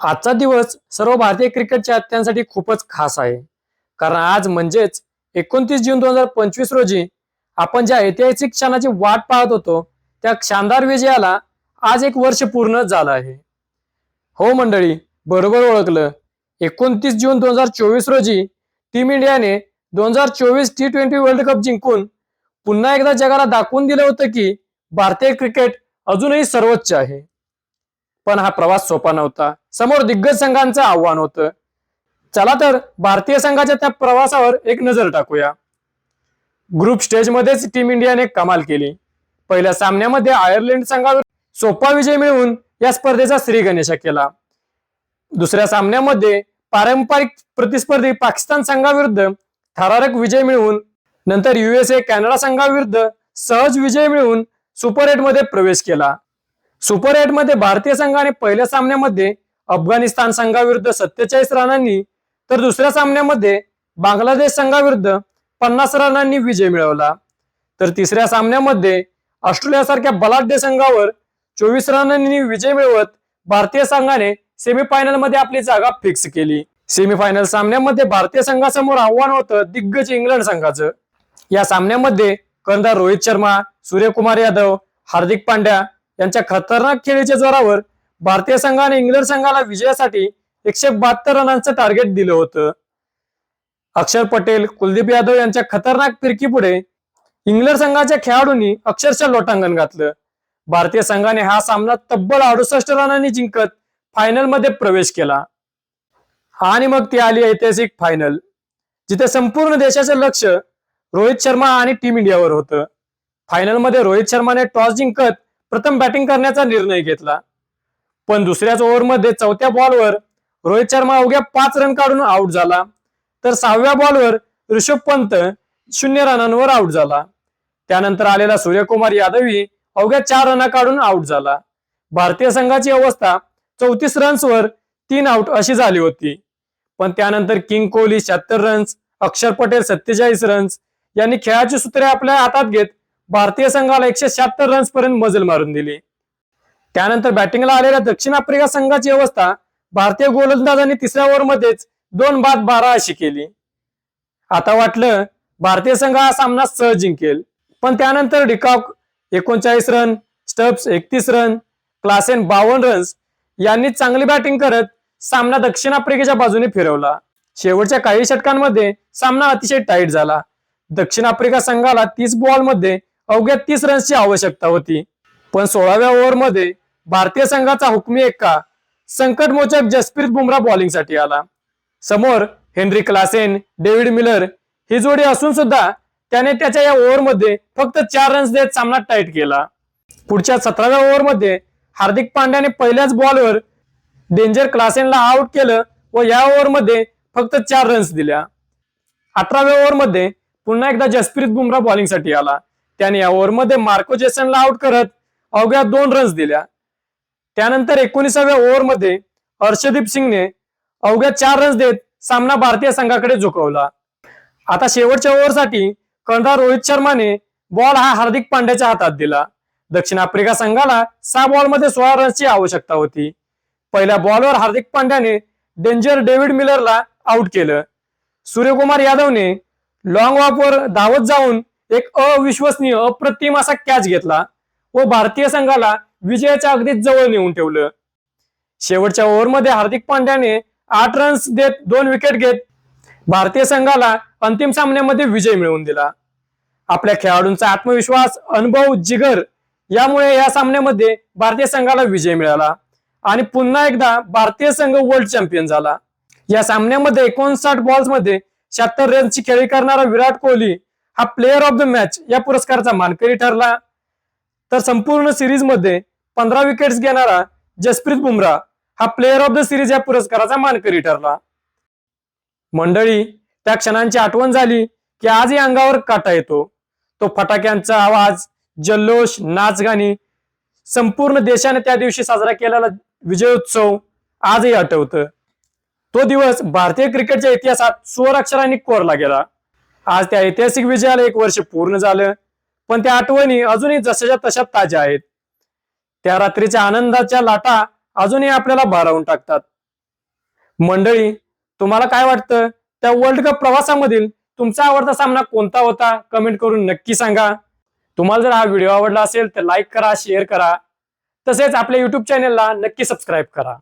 आजचा दिवस सर्व भारतीय क्रिकेट चाहत्यांसाठी खूपच खास आहे. कारण आज म्हणजेच एकोणतीस जून दोन हजार पंचवीस रोजी आपण ज्या ऐतिहासिक क्षणाची वाट पाहत होतो त्या शानदार विजयाला आज एक वर्ष पूर्ण झालं आहे. हो मंडळी बरोबर ओळखलं. एकोणतीस जून दोन हजार चोवीस रोजी टीम इंडियाने दोन हजार चोवीस टी ट्वेंटी वर्ल्ड कप जिंकून पुन्हा एकदा जगाला दाखवून दिलं होतं की भारतीय क्रिकेट अजूनही सर्वोच्च आहे. पण हा प्रवास सोपा नव्हता. समोर दिग्गज संघांचं आव्हान होतं. चला तर भारतीय संघाच्या त्या प्रवासावर एक नजर टाकूया. ग्रुप स्टेजमध्येच टीम इंडियाने कमाल केली. पहिल्या सामन्यामध्ये आयर्लंड संघावर सोपा विजय मिळवून या स्पर्धेचा श्रीगणेशा केला. दुसऱ्या सामन्यामध्ये पारंपरिक प्रतिस्पर्धी पाकिस्तान संघाविरुद्ध थरारक विजय मिळवून नंतर युएसए कॅनडा संघाविरुद्ध सहज विजय मिळवून सुपर एटमध्ये प्रवेश केला. सुपर एटमध्ये भारतीय संघाने पहिल्या सामन्यामध्ये अफगाणिस्तान संघाविरुद्ध सत्तेचाळीस रनांनी तर दुसऱ्या सामन्यामध्ये बांगलादेश संघाविरुद्ध पन्नास रनांनी विजय मिळवला. तर तिसऱ्या सामन्यामध्ये ऑस्ट्रेलियासारख्या बलाढ्य संघावर चोवीस रनांनी विजय मिळवत भारतीय संघाने सेमीफायनलमध्ये आपली जागा फिक्स केली. सेमीफायनल सामन्यामध्ये भारतीय संघासमोर आव्हान होतं दिग्गज इंग्लंड संघाचं. या सामन्यामध्ये कर्णधार रोहित शर्मा सूर्यकुमार यादव हार्दिक पांड्या यांच्या खतरनाक खेळीच्या जोरावर भारतीय संघाने इंग्लंड संघाला विजयासाठी एकशे बहात्तर रनांचं टार्गेट दिलं होतं. अक्षर पटेल कुलदीप यादव यांच्या खतरनाक फिरकीपुढे इंग्लंड संघाच्या खेळाडूंनी अक्षरशः लोटांगण घातलं. भारतीय संघाने हा सामना तब्बल अडुसष्ट रनांनी जिंकत फायनलमध्ये प्रवेश केला. आणि मग ती आली ऐतिहासिक फायनल जिथे संपूर्ण देशाचं लक्ष रोहित शर्मा आणि टीम इंडियावर होतं. फायनलमध्ये रोहित शर्माने टॉस जिंकत प्रथम बॅटिंग करण्याचा निर्णय घेतला. पण दुसऱ्याच ओव्हरमध्ये चौथ्या बॉलवर रोहित शर्मा अवघ्या पाच रन काढून आऊट झाला. तर सहाव्या बॉलवर ऋषभ पंत शून्य रनांवर आऊट झाला. त्यानंतर आलेला सूर्यकुमार यादवही अवघ्या चार रना काढून आऊट झाला. भारतीय संघाची अवस्था चौतीस रन्सवर तीन आऊट अशी झाली होती. पण त्यानंतर किंग कोहली शहात्तर रन्स अक्षर पटेल सत्तेचाळीस रन्स यांनी खेळाची सूत्रे आपल्या हातात घेत भारतीय संघाला एकशे शहात्तर रन्स पर्यंत मजल मारून दिली. त्यानंतर बॅटिंगला आलेल्या दक्षिण आफ्रिका संघाची अवस्था भारतीय गोलंदाजांनी तिसऱ्या ओव्हरमध्येच दोन बाद बारा अशी केली. आता वाटलं भारतीय संघ हा सामना सहज जिंकेल. पण त्यानंतर डिकॉक एकोणचाळीस रन स्टब्स एकतीस रन क्लासेन बावन्न रन्स यांनी चांगली बॅटिंग करत सामना दक्षिण आफ्रिकेच्या बाजूने फिरवला. शेवटच्या काही षटकांमध्ये सामना अतिशय टाईट झाला. दक्षिण आफ्रिका संघाला तीस बॉलमध्ये अवघ्या तीस रन्सची आवश्यकता होती. पण सोळाव्या ओव्हरमध्ये भारतीय संघाचा हुकमी एक्का संकटमोचक जसप्रीत बुमरा बॉलिंगसाठी आला. समोर हेनरी क्लासेन डेव्हिड मिलर ही जोडी असून सुद्धा त्याने त्याच्या या ओव्हरमध्ये फक्त चार रन्स देत सामना टाईट केला. पुढच्या सतराव्या ओव्हरमध्ये हार्दिक पांड्याने पहिल्याच बॉलवर डेंजर क्लासेनला आउट केलं व या ओव्हरमध्ये फक्त चार रन्स दिल्या. अठराव्या ओव्हरमध्ये पुन्हा एकदा जसप्रीत बुमरा बॉलिंगसाठी आला. त्याने या ओव्हरमध्ये मार्को जेसनला आउट करत अवघ्या दोन रन्स दिल्या. त्यानंतर एकोणीसाव्या ओव्हरमध्ये हर्षदीप सिंगने अवघ्या चार रन्स देत सामना भारतीय संघाकडे झुकवला. आता शेवटच्या ओव्हरसाठी कर्णधार रोहित शर्माने बॉल हा हार्दिक पांड्याच्या हातात दिला. दक्षिण आफ्रिका संघाला सहा बॉलमध्ये सोळा रन्सची आवश्यकता होती. पहिल्या बॉलवर हार्दिक पांड्याने डेंजर डेव्हिड मिलरला आउट केलं. सूर्यकुमार यादवने लॉंग वॉकवर धावत जाऊन एक अविश्वसनीय अप्रतिम असा कॅच घेतला व भारतीय संघाला विजयाच्या अगदी जवळ नेऊन ठेवलं. शेवटच्या ओव्हरमध्ये हार्दिक पांड्याने आठ रन्स देत दोन विकेट घेत भारतीय संघाला अंतिम सामन्यामध्ये विजय मिळवून दिला. आपल्या खेळाडूंचा आत्मविश्वास अनुभव जिगर यामुळे या सामन्यामध्ये भारतीय संघाला विजय मिळाला आणि पुन्हा एकदा भारतीय संघ वर्ल्ड चॅम्पियन झाला. या सामन्यामध्ये एकोणसाठ बॉल्समध्ये शहात्तर रन्सची खेळी करणारा विराट कोहली हा प्लेअर ऑफ द मॅच या पुरस्काराचा मानकरी ठरला. तर संपूर्ण सिरीजमध्ये पंधरा विकेट्स घेणारा जसप्रीत बुमरा हा प्लेअर ऑफ द सिरीज या पुरस्काराचा मानकरी ठरला. मंडळी त्या क्षणांची आठवण झाली की आजही अंगावर काटा येतो. तो फटाक्यांचा आवाज जल्लोष नाचगाणी संपूर्ण देशाने त्या दिवशी साजरा केलेला विजयोत्सव आजही आठवतं. तो दिवस भारतीय क्रिकेटच्या इतिहासात स्वर अक्षरांनी कोरला गेला. आज त्या ऐतिहासिक विजयाला एक वर्ष पूर्ण झालं. पण त्या आठवणी अजूनही जशाच्या तशा ताज्या आहेत. त्या रात्रीच्या आनंदाच्या लाटा अजूनही आपल्याला भारावून टाकतात. मंडळी तुम्हाला काय वाटतं? त्या वर्ल्ड कप प्रवासामधील तुमचा आवडता सामना कोणता होता? कमेंट करून नक्की सांगा. तुम्हाला जर हा व्हिडिओ आवडला असेल तर लाईक करा शेअर करा. तसेच आपल्या युट्यूब चॅनेलला नक्की सबस्क्राईब करा.